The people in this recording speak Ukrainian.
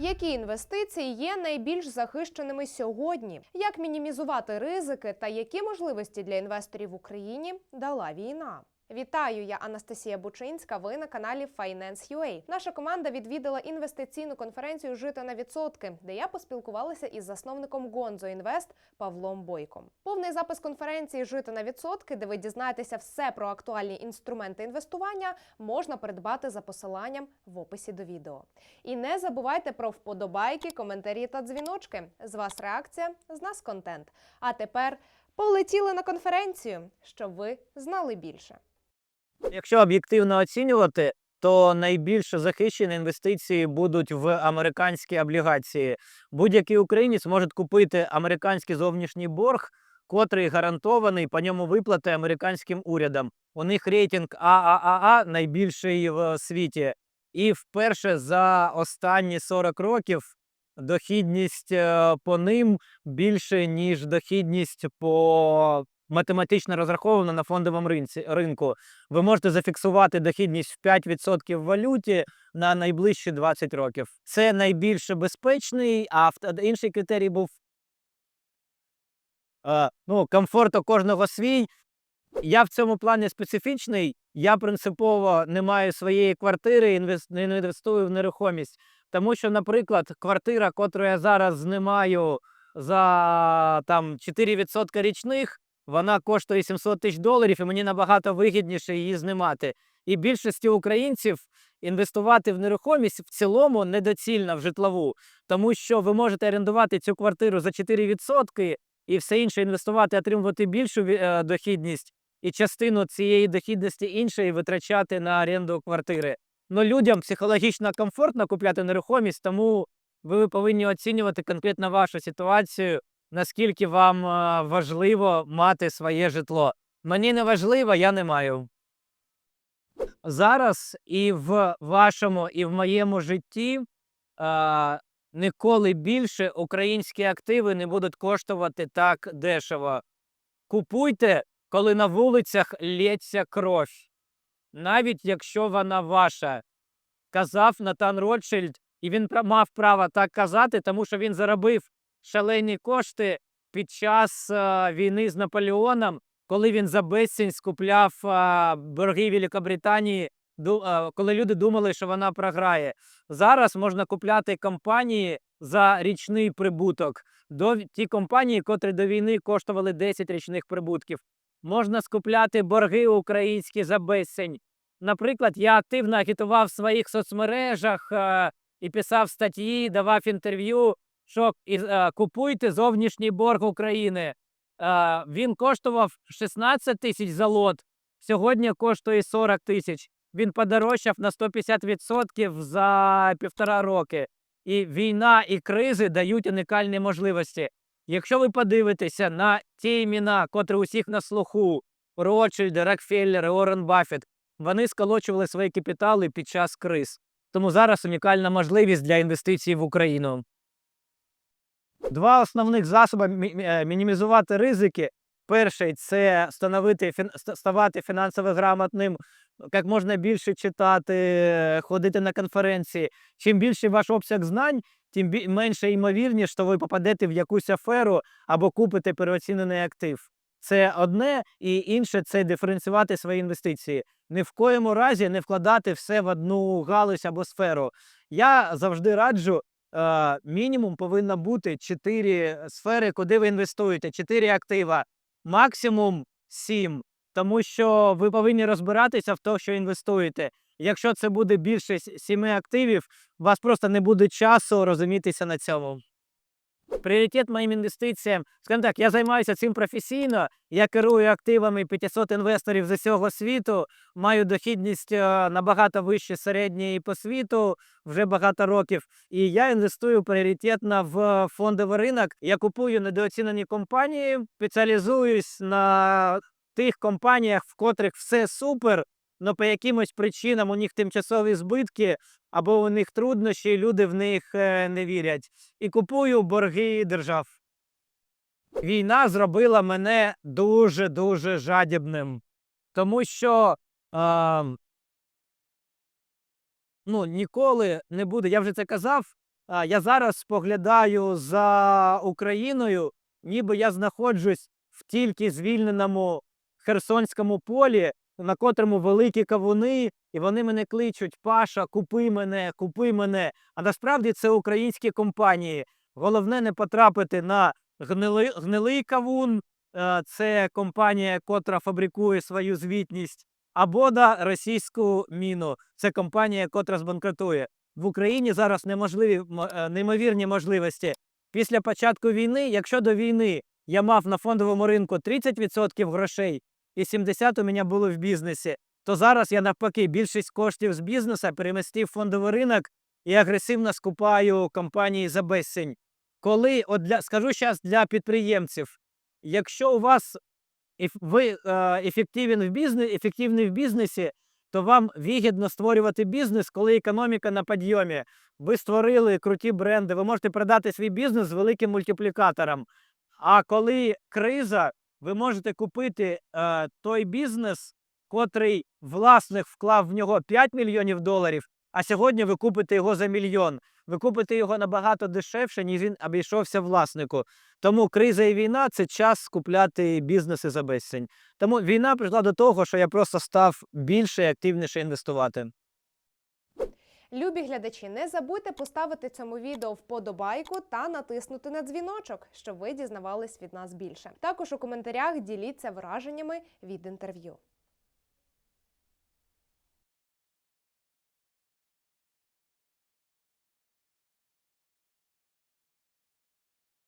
Які інвестиції є найбільш захищеними сьогодні? Як мінімізувати ризики та які можливості для інвесторів в Україні дала війна? Вітаю, я Анастасія Бучинська. Ви на каналі Finance.ua. Наша команда відвідала інвестиційну конференцію Жити на відсотки, де я поспілкувалася із засновником Гонзо Інвест Павлом Бойком. Повний запис конференції Жити на відсотки, де ви дізнаєтеся все про актуальні інструменти інвестування, можна придбати за посиланням в описі до відео. І не забувайте про вподобайки, коментарі та дзвіночки. З вас реакція, з нас контент. А тепер полетіли на конференцію, щоб ви знали більше. Якщо об'єктивно оцінювати, то найбільш захищені інвестиції будуть в американські облігації. Будь-який українець може купити американський зовнішній борг, котрий гарантований по ньому виплати американським урядом. У них рейтинг ААА найбільший в світі. І вперше за останні 40 років дохідність е, по ним більше, ніж дохідність по математично розрахована на фондовому ринці, ринку. Ви можете зафіксувати дохідність в 5% в валюті на найближчі 20 років. Це найбільш безпечний, а інший критерій був е, ну, комфорту кожного свій. Я в цьому плані специфічний. Я принципово не маю своєї квартири, інвес- не інвестую в нерухомість. Тому що, наприклад, квартира, котру я зараз знімаю за там 4% річних, вона коштує 700 тисяч доларів, і мені набагато вигідніше її знімати. І більшості українців інвестувати в нерухомість в цілому недоцільно в житлову, тому що ви можете орендувати цю квартиру за 4% і все інше інвестувати, отримувати більшу е, дохідність, і частину цієї дохідності іншої витрачати на оренду квартири. Ну, людям психологічно комфортно купляти нерухомість, тому ви повинні оцінювати конкретно вашу ситуацію, наскільки вам е, важливо мати своє житло. Мені не важливо, я не маю. Зараз і в вашому, і в моєму житті е, ніколи більше українські активи не будуть коштувати так дешево. Купуйте, коли на вулицях лється кров, навіть якщо вона ваша. Казав Натан Ротшильд, і він мав право так казати, тому що він заробив шалені кошти під час е, війни з Наполеоном, коли він за безцінь скупляв е, борги Великобританії, ду- е, коли люди думали, що вона програє. Зараз можна купляти компанії за річний прибуток. До ті компанії, котрі до війни коштували 10 річних прибутків. Можна скупляти борги українські за безцінь. Наприклад, я активно агітував в своїх соцмережах е, і писав статті, давав інтерв'ю, що е, купуйте зовнішній борг України. Е, він коштував 16 тисяч за лот, сьогодні коштує 40 тисяч. Він подорожчав на 150% за півтора роки. І війна і кризи дають унікальні можливості. Якщо ви подивитеся на ті імена, котрі усіх на слуху, Ротшильди, Рокфеллери, Уоррен Баффет, вони сколочували свої капітали під час криз. Тому зараз унікальна можливість для інвестицій в Україну. Два основних засоби е, мінімізувати ризики. Перший це становити ставати фінансово грамотним, як можна більше читати, ходити на конференції. Чим більший ваш обсяг знань, тим менше ймовірність, що ви попадете в якусь аферу або купите переоцінений актив. Це одне, і інше це диференціювати свої інвестиції. Ні в коєму разі не вкладати все в одну галузь або сферу. Я завжди раджу, мінімум повинно бути 4 сфери, куди ви інвестуєте, 4 актива, максимум 7. Тому що ви повинні розбиратися в тому, що інвестуєте. Якщо це буде більше сіми активів, у вас просто не буде часу розумітися на цьому. Пріоритет моїм інвестиціям, скажімо так, я займаюся цим професійно. Я керую активами 500 інвесторів з усього світу, маю дохідність е, набагато вище середньої по світу вже багато років. І я інвестую пріоритетно в фондовий ринок. Я купую недооцінені компанії, спеціалізуюсь на тих компаніях, в котрих все супер, але по якимось причинам у них тимчасові збитки або у них труднощі, люди в них е, не вірять. І купую борги держав. Війна зробила мене дуже-дуже жадібним, тому що е, ну, ніколи не буде, я вже це казав, а, я зараз споглядаю за Україною, ніби я знаходжусь в тільки звільненому Херсонському полі, на котрому великі кавуни, і вони мене кличуть: Паша, купи мене, купи мене. А насправді це українські компанії. Головне не потрапити на гнилий, гнилий кавун. е, Це компанія, котра фабрикує свою звітність, або на російську міну. Це компанія, котра збанкрутує. В Україні зараз неможливі е, неймовірні можливості. Після початку війни, якщо до війни я мав на фондовому ринку 30% грошей і 70 у мене було в бізнесі, то зараз я навпаки більшість коштів з бізнесу перемістив фондовий ринок і агресивно скупаю компанії за безцінь. Коли, от для, скажу зараз для підприємців, якщо у вас ви е, ефективен в бізнесі, ефективний в бізнесі, то вам вигідно створювати бізнес, коли економіка на підйомі. Ви створили круті бренди, ви можете продати свій бізнес з великим мультиплікатором. А коли криза, ви можете купити е, той бізнес, котрий власник вклав в нього 5 мільйонів доларів, а сьогодні ви купите його за мільйон. Ви купите його набагато дешевше, ніж він обійшовся власнику. Тому криза і війна це час скупляти бізнеси за безцінь. Тому війна прийшла до того, що я просто став більше і активніше інвестувати. Любі глядачі, не забудьте поставити цьому відео вподобайку та натиснути на дзвіночок, щоб ви дізнавались від нас більше. Також у коментарях діліться враженнями від інтерв'ю.